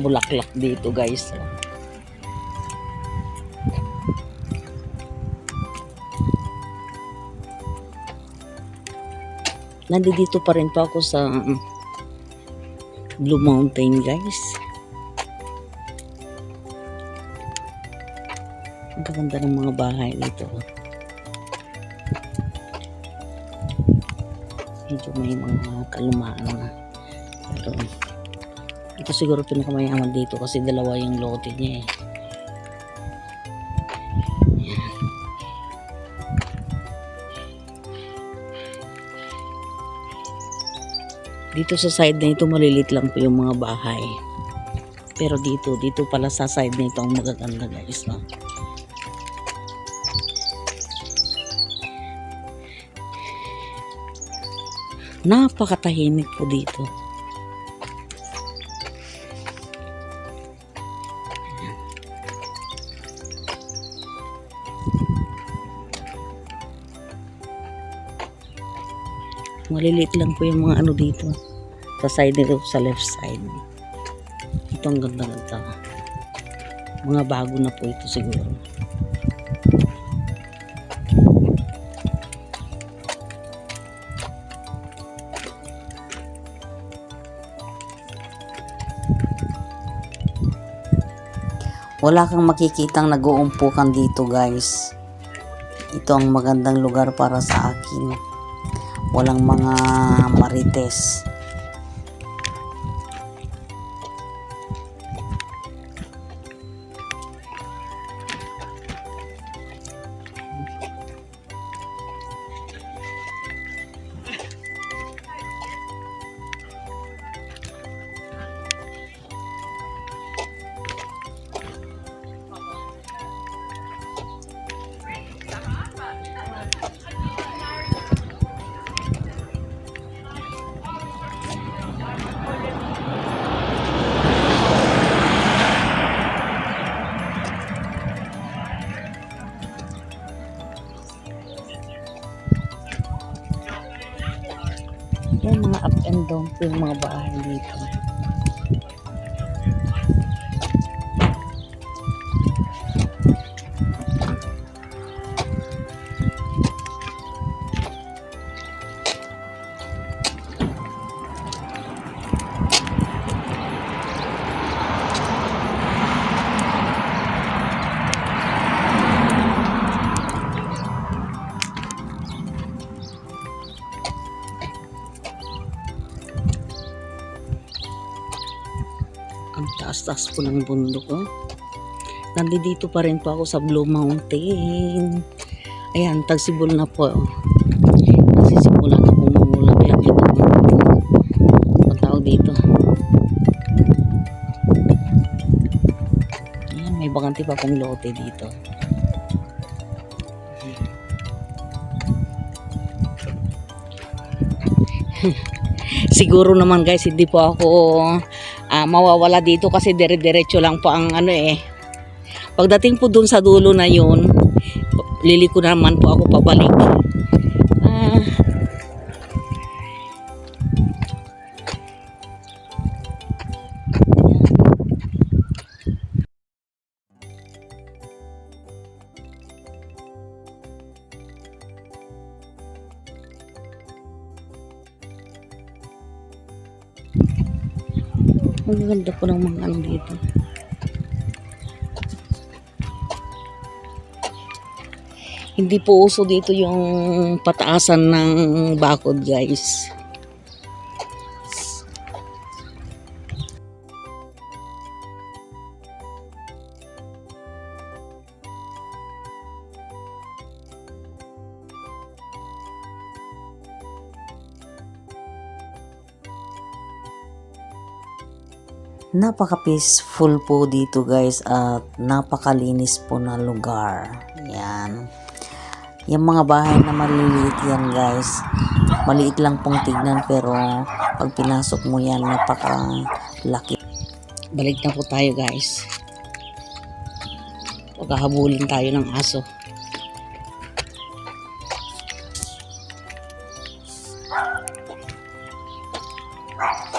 bulaklak dito guys. Nandito pa rin pa ako sa Blue Mountain guys. Ang gaganda ng mga bahay dito. Medyo may mga kalumaan na. Pero, ito siguro pinakamayaman dito kasi dalawa yung lote niya eh. Dito sa side na ito malilit lang po yung mga bahay. Pero dito, dito pala sa side na ito ang magaganda guys. No? Napakatahimik po dito. Maliliit lang po yung mga ano dito. Sa side nito, sa left side. Ito ang ganda-ganda. Mga bago na po ito siguro. Wala kang makikitang nag-uumpukan dito guys. Ito ang magandang lugar para sa akin. Walang mga marites. Yan mga up and down po yung mga bahay dito. Taas-taas po ng bundok. Oh. Nandito pa rin po ako sa Blue Mountain. Ayan, tagsibol na po. Nagsisimula na po mamula. Ayan, ito. Ang tawag dito. Ayan, may bakante pa pong lote dito. Siguro naman guys, hindi po ako mawawala dito kasi dire-diretso lang po ang ano eh. Pagdating po dun sa dulo na yun, liliko naman po ako pabalik. Ang ganda po ng mga ano dito. Hindi po uso dito yung pataasan ng bakod guys. Napaka-peaceful po dito guys at napakalinis po na lugar. Yan. Yung mga bahay na maliliit yan guys. Maliit lang pong tignan pero pag pinasok mo yan napaka laki. Balik na po tayo guys. Pagkahabulin tayo ng aso. Wow.